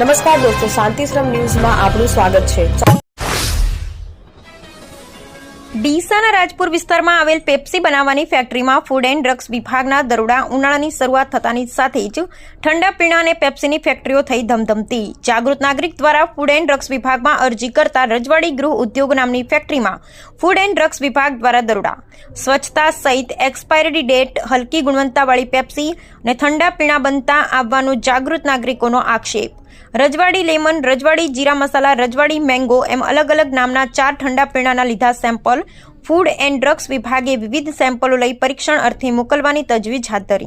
નમસ્કાર દોસ્તો શાંતિશ્રમ ન્યૂઝમાં આપનું સ્વાગત છે. ડીસાના રાજપુર વિસ્તારમાં આવેલ પેપ્સી બનાવવાની ફેક્ટરીમાં ફૂડ એન્ડ ડ્રગ્સ વિભાગના દરોડા ઉનાળાની શરૂઆત થતાની સાથે જ ઠંડા પીણા અને પેપ્સીની ફેક્ટરીઓ થઈ ધમધમતી. જાગૃત નાગરિક દ્વારા ફૂડ એન્ડ ડ્રગ્સ વિભાગમાં અરજી કરતા રજવાડી ગૃહ ઉદ્યોગ નામની ફેક્ટરીમાં ફૂડ એન્ડ ડ્રગ્સ વિભાગ દ્વારા દરોડા. સ્વચ્છતા સહિત એક્સપાયરી ડેટ, હલકી ગુણવત્તાવાળી પેપ્સી અને ઠંડા પીણા બનતા આવવાનો જાગૃત નાગરિકોનો આક્ષેપ. રજવાડી લેમન, રજવાડી જીરા મસાલા, રજવાડી મેંગો એમ અલગ અલગ નામના ચાર ઠંડા પીણાના લીધા સેમ્પલ. ફૂડ એન્ડ ડ્રગ્સ વિભાગે વિવિધ સેમ્પલો લઈ પરીક્ષણ અર્થે મોકલવાની તજવીજ હાથ ધરી.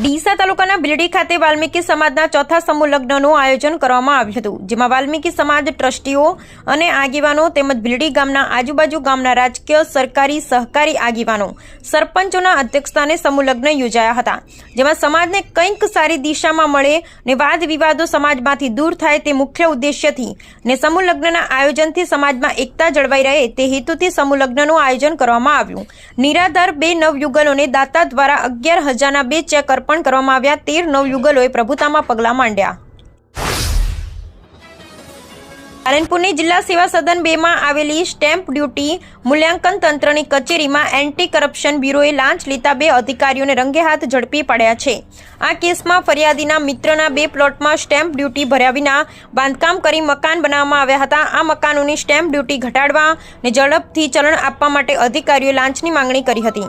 ડીસા તાલુકાના બિલડી ખાતે વાલ્મીકી સમાજના ચોથા સમૂહ લગ્નનું આયોજન કરવામાં આવ્યું હતું, જેમાં વાલ્મીકી સમાજ ટ્રસ્ટીઓ અને આગેવાનો તેમજ બિલડી ગામના આજુબાજુ ગામના રાજકીય, સરકારી, સહકારી આગેવાનો, સરપંચોના અધ્યક્ષસ્થાને સમૂહ લગ્ન યોજાયા હતા, જેમાં સમાજને કંઈક સારી દિશામાં મળે ને વાદ વિવાદો સમાજમાંથી દૂર થાય તે મુખ્ય ઉદ્દેશ્યથી ને સમૂહ લગ્નના આયોજનથી સમાજમાં એકતા જળવાઈ રહે તે હેતુથી સમૂહ લગ્નનું આયોજન કરવામાં આવ્યું. નિરાધાર બે નવયુગલોને દાતા દ્વારા અગિયાર હજારના બે ચેક અર્પણ કરવામાં આવ્યા. તેર નવયુગલોએ પ્રભુતામાં પગલાં માંડ્યા. પાલનપુરની જિલ્લા સેવા સદન બેમાં આવેલી સ્ટેમ્પ ડ્યુટી મૂલ્યાંકન તંત્રની કચેરીમાં એન્ટી કરપ્શન બ્યુરોએ લાંચ લીતા બે અધિકારીઓને રંગે હાથ ઝડપી પડ્યા છે. આ કેસમાં ફરિયાદીના મિત્રના બે પ્લોટમાં સ્ટેમ્પ ડ્યુટી ભર્યા વિના બાંધકામ કરી મકાન બનાવવામાં આવ્યા હતા. આ મકાનોની સ્ટેમ્પ ડ્યુટી ઘટાડવા અને ઝડપથી ચલણ આપવા માટે અધિકારીઓએ લાંચની માંગણી કરી હતી.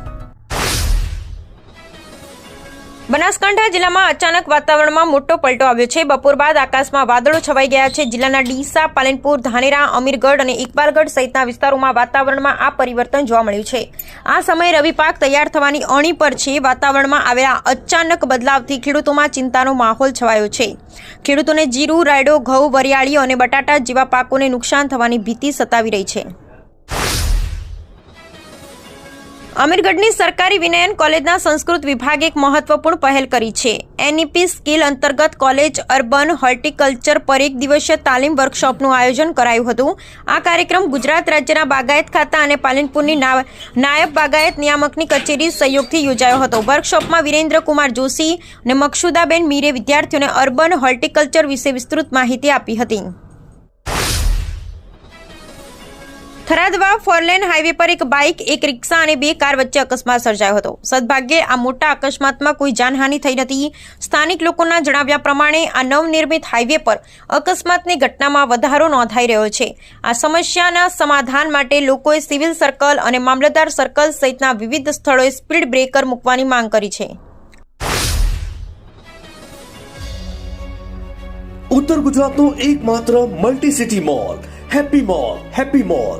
બનાસકાંઠા જિલ્લામાં અચાનક વાતાવરણમાં મોટો પલટો આવ્યો છે. બપોર બાદ આકાશમાં વાદળો છવાઈ ગયા છે. જિલ્લાના ડીસા, પાલનપુર, ધાનેરા, અમીરગઢ અને ઇકબાલગઢ સહિતના વિસ્તારોમાં વાતાવરણમાં આ પરિવર્તન જોવા મળ્યું છે. આ સમયે રવિ પાક તૈયાર થવાની અણી પર છે. વાતાવરણમાં આવેલા અચાનક બદલાવથી ખેડૂતોમાં ચિંતાનો માહોલ છવાયો છે. ખેડૂતોને જીરું, રાયડો, ઘઉં, વરિયાળી અને બટાટા જેવા પાકોને નુકસાન થવાની ભીતિ સતાવી રહી છે. અમીરગઢની સરકારી વિનયન કોલેજના સંસ્કૃત વિભાગે એક મહત્વપૂર્ણ પહેલ કરી છે. એનઈપી સ્કિલ અંતર્ગત કોલેજ, અર્બન, હોર્ટિકલ્ચર પર એક દિવસીય તાલીમ વર્કશોપનું આયોજન કરાયું હતું. આ કાર્યક્રમ ગુજરાત રાજ્યના બાગાયત ખાતા અને પાલનપુરની નાયબ બાગાયત નિયામકની કચેરી સહયોગથી યોજાયો હતો. વર્કશોપમાં વિરેન્દ્રકુમાર જોશી અને મકસુદાબેન મીરે વિદ્યાર્થીઓને અર્બન, હોર્ટિકલ્ચર વિશે વિસ્તૃત માહિતી આપી હતી. થરાદવા ફોરલેન હાઈવે પર એક બાઇક, એક રિક્ષા અને બે કાર વચ્ચે અકસ્માત સર્જાયો હતો. સદભાગ્યે આ મોટા અકસ્માતમાં કોઈ જાનહાનિ થઈ નથી. સ્થાનિક લોકોના જણાવ્યા પ્રમાણે આ નવનિર્મિત હાઈવે પર અકસ્માતની ઘટનામાં વધારો નોંધાઈ રહ્યો છે. આ સમસ્યાના સમાધાન માટે લોકોએ સિવિલ સર્કલ અને મામલતદાર સર્કલ સહિતના વિવિધ સ્થળોએ સ્પીડ બ્રેકર મૂકવાની માંગ કરી છે. ઉત્તર ગુજરાતનો એકમાત્ર multi city mall happy mall happy mall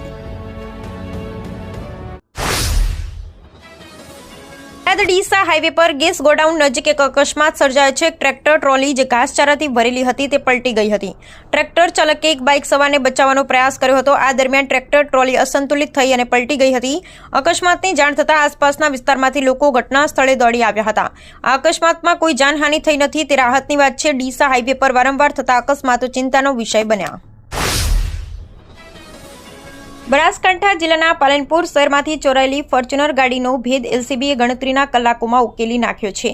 Deesa highway પર ગેસ ગોડાઉન નજીક એક અકસ્માત સર્જાયો છે. ટ્રેક્ટર, ટ્રોલી જે ઘાસચારાથી ભરેલી હતી તે પલટી ગઈ હતી. ટ્રેક્ટર ચાલકે એક બાઇક સવારને બચાવવાનો પ્રયાસ કર્યો હતો. આ દરમિયાન ટ્રેક્ટર, ટ્રોલી અસંતુલિત થઈ અને પલટી ગઈ હતી. અકસ્માતની જાણ થતાં આસપાસના વિસ્તારમાંથી લોકો ઘટના સ્થળે દોડી આવ્યા હતા. આ અકસ્માતમાં કોઈ જાનહાનિ થઈ નથી તે રાહતની વાત છે. ડીસા હાઈવે પર વારંવાર થતા અકસ્માતો ચિંતાનો વિષય બન્યા. બનાસકાંઠા જિલ્લાના પાલનપુર શહેરમાંથી ચોરાયેલી ફોર્ચ્યુનર ગાડીનો ભેદ એલસીબીએ ગણતરીના કલાકોમાં ઉકેલી નાખ્યો છે.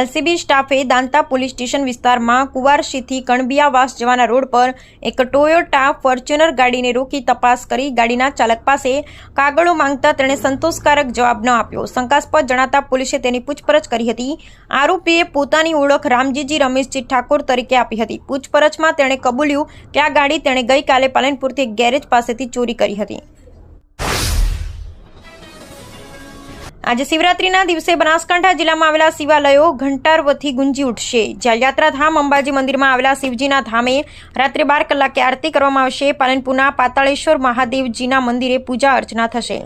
એલસીબી સ્ટાફે દાંતા પોલીસ સ્ટેશન વિસ્તારમાં કુવારશીથી કણબિયાવાસ જવાના રોડ પર એક ટોયોટા ફોર્ચ્યુનર ગાડીને રોકી તપાસ કરી ગાડીના ચાલક પાસે કાગળો માંગતા તેણે સંતોષકારક જવાબ ન આપ્યો. શંકાસ્પદ જણાતા પોલીસે તેની પૂછપરછ કરી હતી. આરોપીએ પોતાની ઓળખ રામજીજી રમેશજી ઠાકોર તરીકે આપી હતી. પૂછપરછમાં તેણે કબૂલ્યું કે આ ગાડી તેણે ગઈકાલે પાલનપુરથી ગેરેજ પાસેથી ચોરી કરી હતી. આજે શિવરાત્રીના દિવસે બનાસકાંઠા જિલ્લામાં આવેલા શિવાલયો ઘંટારવથી ગુંજી ઉઠશે. જ્યાં યાત્રાધામ અંબાજી મંદિરમાં આવેલા શિવજીના ધામે રાત્રે બાર કલાકે આરતી કરવામાં આવશે. પાલનપુરના પાતાળેશ્વર મહાદેવજીના મંદિરે પૂજા અર્ચના થશે.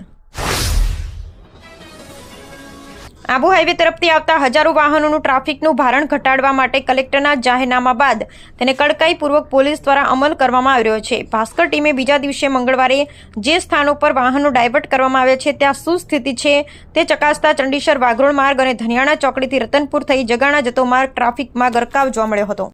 આબુ હાઈવે તરફથી આવતા હજારો વાહનોનું ટ્રાફિકનું ભારણ ઘટાડવા માટે કલેક્ટરના જાહેરનામા બાદ તેને કડકાઈપૂર્વક પોલીસ દ્વારા અમલ કરવામાં આવી રહ્યો છે. ભાસ્કર ટીમે બીજા દિવસે મંગળવારે જે સ્થાનો પર વાહનો ડાયવર્ટ કરવામાં આવ્યા છે, ત્યાં શું સ્થિતિ છે તે ચકાસતા ચંડીસર વાઘરોળ માર્ગ અને ધનિયાણા ચોકડીથી રતનપુર થઈ જગાણા જતો માર્ગ ટ્રાફિકમાં ગરકાવ જોવા મળ્યો હતો.